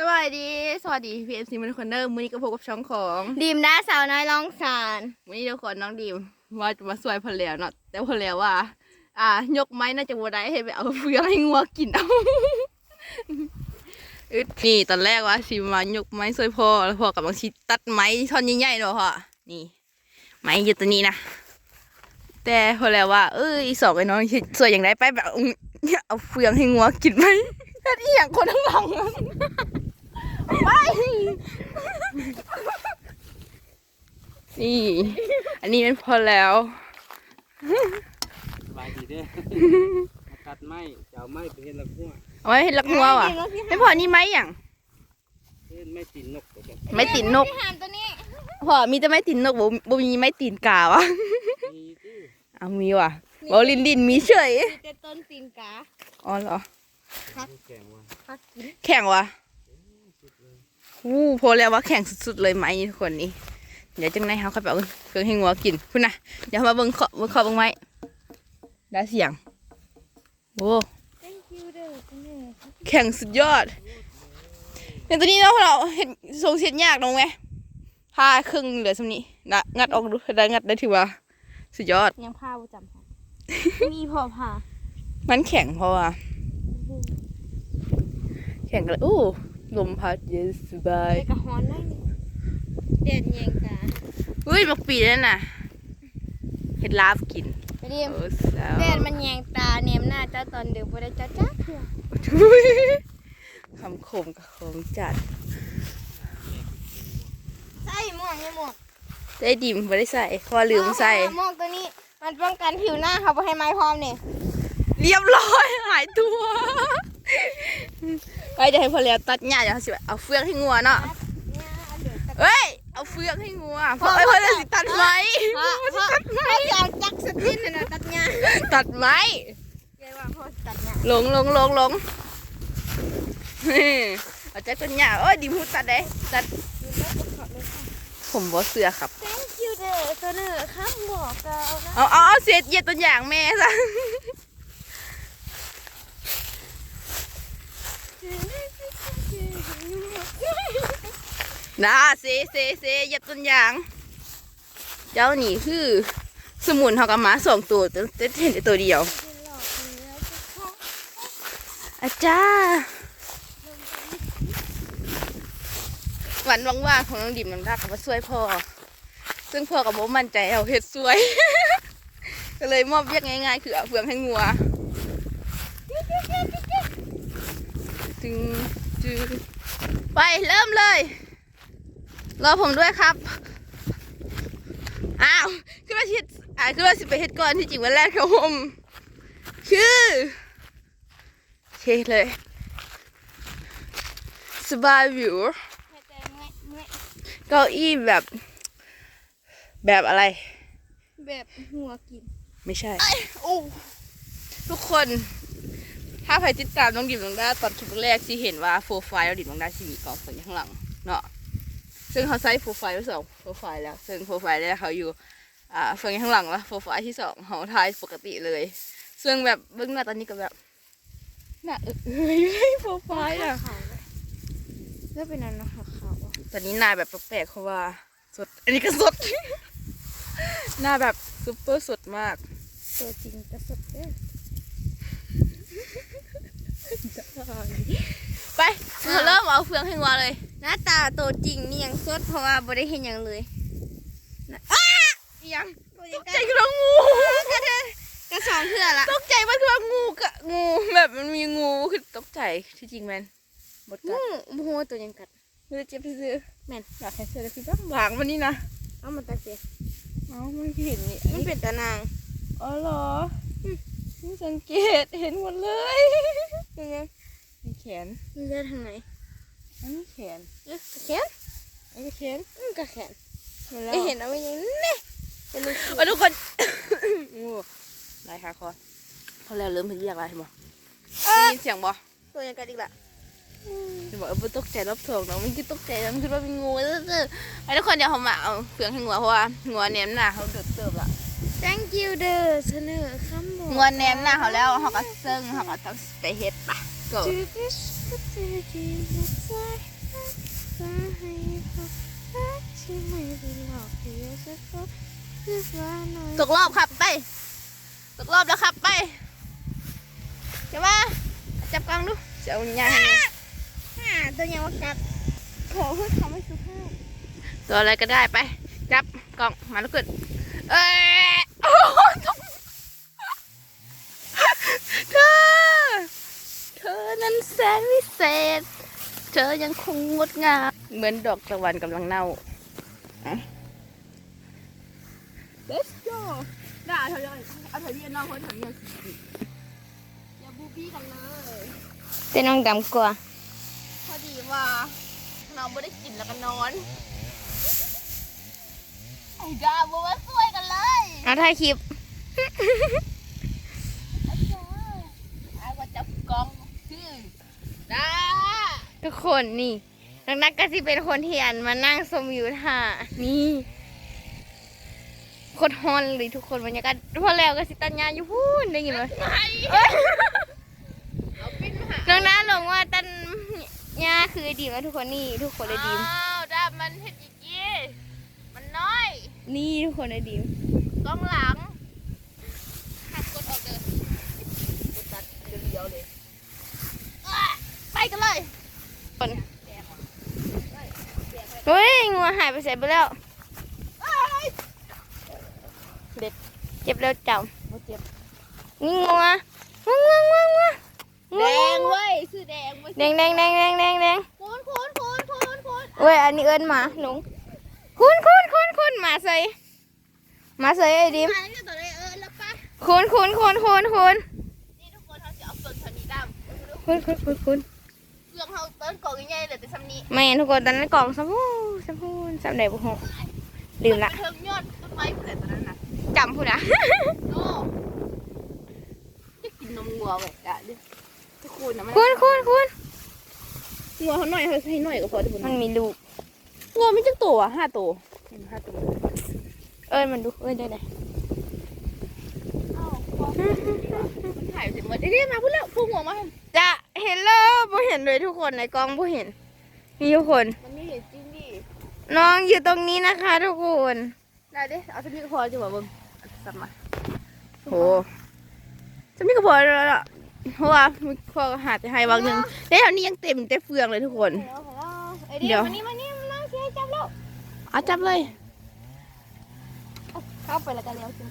สวัสดี สวัสดีพีเอฟซีมันคนเดิมมือนี้ก็พบกับช่องของดีมด้าสาวน้อยร้องสารวันนี้ทุกคนน้องดีมว่าจะมาสวยพอแล้วเนาะแต่พอแล้วว่า อ่า ยกไม้น่าจะบัได้ให้ไปเอาเฟืองให้งัวกินเอาอึดนี่ตอนแรกว่าสิมายกไม้สวยพอแล้วพอกับบางทีตัดไม้ท่อนใหญ่ๆเนาะพ่อนี่ ไม้อยู่ตัวนี้นะแต่พอแล้วว่า เอ้ยอีสองไอ้น้องสวยอย่างไรไปแบบเอาเอาเฟืองให้งัวกินไหมนั่นอีหยังคนข้างหลังอะไป นี่ อันนี้มันพอแล้ว สบายดีเด้อมาตัดไม้จะเอาไม้ไปเฮ็ดละหัวเอาไว้ให้ลักงัวว่ะไม่พอนี่ไหมอย่างเฮ็ดไม้ตีนนกตัวเดียวไม่ติดนก หามตัวนี้พอมีแต่ไม่ติดนกบ่บ่มีไม่ติดกาวะมีที่เอามีว่ะบอลินดินมีเฉยมีแต่ต้นตีนกาอ๋อเหรอมีแข่งว่าพักกินแข่งว่ะ อู้พอแล้วว่าแข่งสุดๆเลยไหมทุกคนนี่เดี๋ยวจังไหนเขาค่อยไปเอาเครื่องให้งัวกินคุณนะเดี๋ยวมาเบิ่งเคาะเบิ่งเคาะเบิ่งไม้ได้เสียงโอ้ thank you เด้อคุณแม่แข่งสุดยอดในตัวนี้เนาะเราเห็นทรงเสียนยากลงไหมผ้าครึ่งเหลือสำนี้นะงัดออกดูได้งัดได้ถือว่า สุดยอดยังผ้าประจำค่ะมีพอผ้ามันแข็งเพราะว่าแข็งกันเลยอู้ ลมพัดเย็นสบายไปกระฮอนได้นี่เด็ดแยงกาเฮ้ยมักปีนั่นน่ะเห็ดลาบกินไปเรียมโอ้สาวเด็ดมันแยงตาเนมหน้าเจ้าตอนเดือบ่ได้เจ้าจ้าเถื่อคำคมกับคมจัดใส่หมวกยังหมวกได้ดิมไม่ได้ใส่เพราะว่าลืมใส่เอาหมวกตัวนี้มันป้องกันผิวหน้าเขาบ่ให้ไม้พร้อมนี่เรียบร้อยหายตัว ไปจะให้พอแล้วตัดหญ้าเดี๋ยวเขาสิเอาเฟืองให้งัวเนาะเนี่ยเอาเดี๋ยวตัดเอ้ยเอาเฟืองให้งัวเพราะไอ้เพื่อนสิตัดไม้เพราะเพราะให้เอาจักสตินน่ะนะตัดหญ้าตัดไม้ยายว่าพ่อตัดหญ้าลงลงลงลงนี่เอาใจต้นหญ้าโอ้ยดิมพูดตัดได้ตัดดูแล้วก็ขอเลยค่ะผมบอเสือครับ thank you เด้อตัวเด้อครับบอกเกานะเอาเอาเอาเศษเหยียดต้นอย่างแม่ซะ นะเซเซเซเหยียดต้นยาง เจ้านี่คือ สมุนเขากับหมาสองตัวแต่เห็นแต่ตัวเดียว อาจารย์วันว่างๆของน้องดิมน้องดากับมาช่วยพ่อ ซึ่งพ่อกับโมมั่นใจเอาเห็ดสวย ก็เลยมอบเรียกง่ายๆ คือเอาเฟืองให้งัวจึงจึง ไปเริ่มเลย รอผมด้วยครับ อ้าวคือว่าชิดอ่าคือว่าสิไปเฮ็ดก่อนที่จริงวันแรกครับผมคือโอเคเลย สบายวิวเก้าอี้แบบ แบบอะไร แบบหัวกิน ไม่ใช่โอ้ทุกคน ถ้าใครติดตามน้องดิบน้องด้าตอนคลิปแรกที่เห็นว่าโปรไฟล์น้องดิบน้องด้าชีมีกองฝนอยู่ข้างหลังเนาะซึ่งเขาใช้โปรไฟล์ที่สองโปรไฟล์แล้ว ซึ่งโปรไฟล์แรกเขาอยู่อ่าฝนอยู่ข้างหลังแล้วโปรไฟล์ที่สองเขาถ่ายปกติเลย ซึ่งแบบเบื้องหน้าตอนนี้ก็แบบหน้าเออเอ้ยเลยโปรไฟล์อะขาวเลยแล้วเป็นอันนะคะขาวอะตอนนี้หน้าแบบแปลกๆเพราะว่าสดอันนี้ก็สด หน้าแบบซุปเปอร์สดมาก ตัวจริงจะสดเด้อ ไปเราเริ่มเอาเฟืองให้งัวเลย หน้าตาตัวจริงนี่ยังสดเพราะว่าบ่ได้เห็นหยังเลยนะยังตัวตยังกกใจระคือว่างูกระสองเถื่อละตกใจมันคือว่างูกะงูแบบมันมีงูคือตกใจที่จริงแมนบดกังูดหัวตัวยังกัดไม่ได้เจ็บซื้อแม่นอยากให้เสื้อคือบ้างหลังวันนี้นะเอามาตัดเสียเอ้ามันเห็นนี่มันเป็นตะนางอ๋อเหรอ ไม่สังเกตเห็นหมดเลยยังไงมีแขนมันจะทางไหนอันนี้แขนเอ๊ะแขนอันนี้แขนอืมกระแขนหมดแล้วได้เห็นเอาไว้ยังนี่เป็นลูกเอาทุกคนงูไรคะคอพอแล้วเริ่มเรียกอะไรเห็นบ่ได้ยินเสียงบ่ตัวยังกัดอีกละจะบอกเออบ่ตกใจรอบสองเนาะมันคือตกใจแล้วมันคิดว่าเป็นงูเออๆไปทุกคนเดี๋ยวเขามาเอาเฟืองให้งัวเพราะว่างัวแนมหน้าเขาเดือดเติบละ thank you เด้อเสนอคำ บอกงัวแนมหน้าเขาแล้วเขาก็เซิงเขาก็ต้องไปเฮ็ดปะเก็จืดดิสก็จืดดีหัวใจรักษาให้พบรักที่ไม่ได้หลอกเพียงสักคนคือว่าหน่อยตกรอบครับไป ตกรอบแล้วครับไปเดี๋ยวมาจับกล้องดูเจ้าหยังอ่าตัวยังว่ากัดขอพูดคำไม่สุภาพตัวอะไรก็ได้ไป จับกล้องมาแล้วกดเอ้ยโอ้ยเธอ เธอนั้น แสนวิเศษ เธอยังคงงดงาม เหมือนดอกตะวันกำลังเน่าอะ Let's go น่าเธอเลยเอาเธอเรียนน้องคนเธอเรียนสิอย่าบูบี้กันเลยเป็นน้องดำกว่า พอดีว่าน้องไม่ได้กินแล้วก็นอน ไอ้ดาบัวสวยกันเลย เอาถ่ายคลิป ไอ้ว่าจับกล้องคือดา ทุกคนนี่น้องนักก็สิเป็นคนที่อันมานั่งชมวิวท่านี่โคตรฮอนเลยทุกคนบรรยากาศพอแล้วก็สิตัญญาอยู่พูนได้ยินไหมไงเอาปิ้นมาหาน้องน้าหลงว่าตัญญาคือดีมแล้วทุกคนนี่ทุกคนได้ดีมอ้าวดามันเห็ดอีกยี่มันน้อย นี่ทุกคนได้ดีมกล้องหลังหักกดออกเดินกดตัดเดียวๆเลยอะ ไปกันเลยคนเฮ้ยงัวหายไปเสร็จไปแล้ว เด็กเจ็บแล้วจับบ่เจ็บนี่งัวงัวงัวงัวงัวแดงเว้ยชื่อแดงเว้ยแดงแดงแดงแดงแดงแดงคูณคูณคูณคูณคูณเว้ยอันนี้เอิญหมาหลงคุณคุณคุณคุณหมาใส่หมาใส่ไอ้ดิมมาตั้งแต่ตอนนี้เออแล้วปะคุณคุณคุณคุณคุณนี่ทุกคนเขาจะเอาเปลือกชนิดดำคุณ อกเขาเปิ้ลกล่องใหญ่ๆเลยแต่ซ้ำนี้ไม่ทุกคนตอนนั้นกล่องสมูสมูสำเร็จบุหลืมละไปเทิงยอดต้นไม้ผู้ใดตอนนั้นน่ะจำพูดนะโอ้จะกินนมงัวเว้ยอะเดี๋ยวทุกคนนะมันคุณคุณคุณงัวเขาหน่อยเขาให้หน่อยก็พอทุกคนมันมีลูกงัวมีจักตัวอะห้าตัวเห็นห้าตัวเอิญมันดูเอิญได้ไหนอ้าวพอมันถ่ายเสร็จหมดเดี๋ยวๆมาพูดแล้วพูดงัวมา จะเห็นแล้วบ่เห็ นเลยทุกคนในกล้องบ่เห็นนี่ทุกคน มันไม่เห็นจริงดิน้องอยู่ตรงนี้นะคะ ทุกคนได้เด้เอาสักนิดก็พอจะบอกเบิ่งเอาสับมาโหสักนิดก็พอแล้วล่ะเพราะว่ามีพ่อก็หาจะให้บางหนึงได้แถวนี้ยังเต็มแต่เฟืองเลยทุกคน เดี๋เดี๋ยยววมานี่มานี่มานั่งเชียร์จับแล้วเอาจับเลยเข้าไปแล้วกันแล้วจริง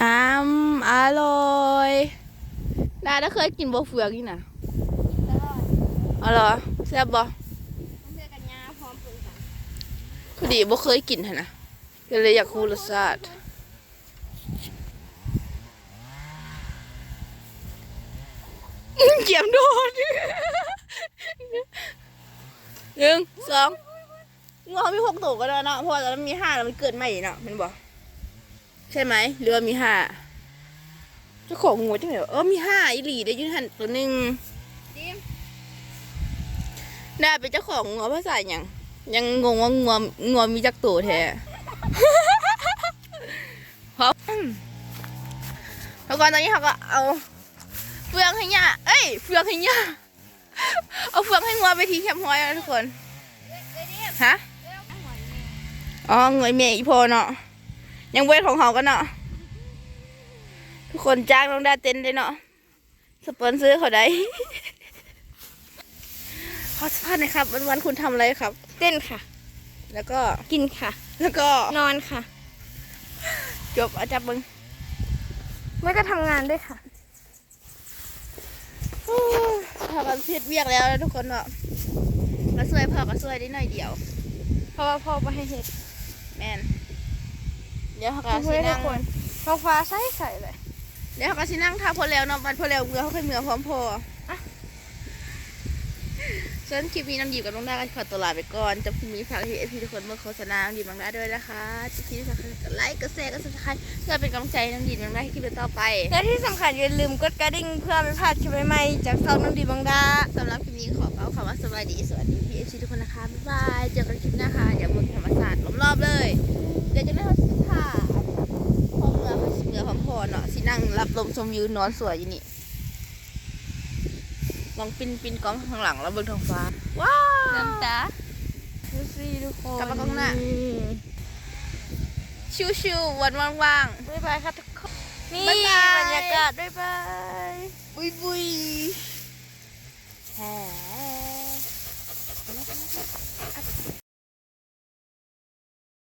น้ำอร่อยดาได้เคยกินบัวเฟืองนี่นะ อ๋อเหรอแซ่บบ่เสื้อกันยาพร้อมปืนค่ะพอดีบ่เคยกินหั่นนะก็เลยอยากรู้รสชาติเกียมโดนหนึ่งสองงูเขามีหกตัวก็ได้เนาะเพราะตอนนั้นมีห้าแล้วมันเกิดใหม่เนาะมันบอกใช่ไหมหรือว่ามีห้าเจ้าของงูจังไหนเออมีห้าอีหลีได้ยืนหันตัวหนึ่ง น่าเป็นเจ้าของงัวภาษาอย่างยังงงว่างัวงัวมีจักตัวแท้เพราะแล้วก่อนตอนนี้เขาก็เอา เฟืองให้ย่าเอ้ย เฟืองให้ย่าเอาเฟืองให้งัวไปทีแคมห้อยนะทุกคนฮะอ๋อเงยเมย์อีโพเนาะยังเวทของเขากันเนาะทุกคนจ้างน้องดาเต้นเลยเนาะสปอนเซอร์เขาได้ ขอสัมภาษณ์หน่อยครับวันวันๆคุณทำอะไรครับ เต้นค่ะ แล้วก็กินค่ะ แล้วก็นอนค่ะ จบอาจับมึงไม่ก็ทำงานด้วยค่ะพอกันเพียเวียกแล้วนะทุกคนเนาะก็ช่วยพอก็ช่วยได้หน่อยเดียว เพราะว่าพ่อไปให้เห็ดแมนเดี๋ยวเขาก็เพื่สิอทุนั่กงคนท้องฟ้าใสใสเลย เดี๋ยวเขาก็สินั่งท่าพอแล้วเนาะมันพอแล้วเมื่อเขาเคยเมื่อพร้อมพอ อะส่วนคลิปนี้น้ำหยิบกับน้องดาก็ขอตัวลาไปก่อนจะพรุ่งนี้ฝากให้เอพีทุกคนเมื่อโฆษณาน้ำหยิบน้องดาด้วยนะคะจะคลิปนี้ฝากกดไลค์กดแชร์กดซับสไครต์เพื่อเป็นกำลังใจน้ำหยิบน้องดาให้คลิปต่อไปและที่สำคัญอย่าลืมกดกระดิ่งเพื่อไม่พลาดคลิปใหม่ๆจากซองน้ำดีบังดาสำหรับคลิปนี้ขอเอาคำว่าสบายดีสวัสดีพี่เอฟซีทุกคนนะคะบ๊ายบายเจอกันคลิปหน้าค่ะอย่าหมดธรรมศาสตร์ล้อมรอบเลยเดี๋ยวจะได้เขาสิท่าพอเมื่อเขาสิเมื่อพร้อมพอเนาะสินั่งรับลมชมวิวนอนสวยอยู่นี่ ลองปินปินกล้องข้างหลังแล้วเบิ่งท้องฟ้า ว้าวน้ำตาดูสิทุกคนกลับมากล้องหน้าชิวๆวันว่างบ๊ายบายค่ะทุกคนนี่บ๊ายบายบรรยากาศบ๊ายบายๆบุยบุยแช่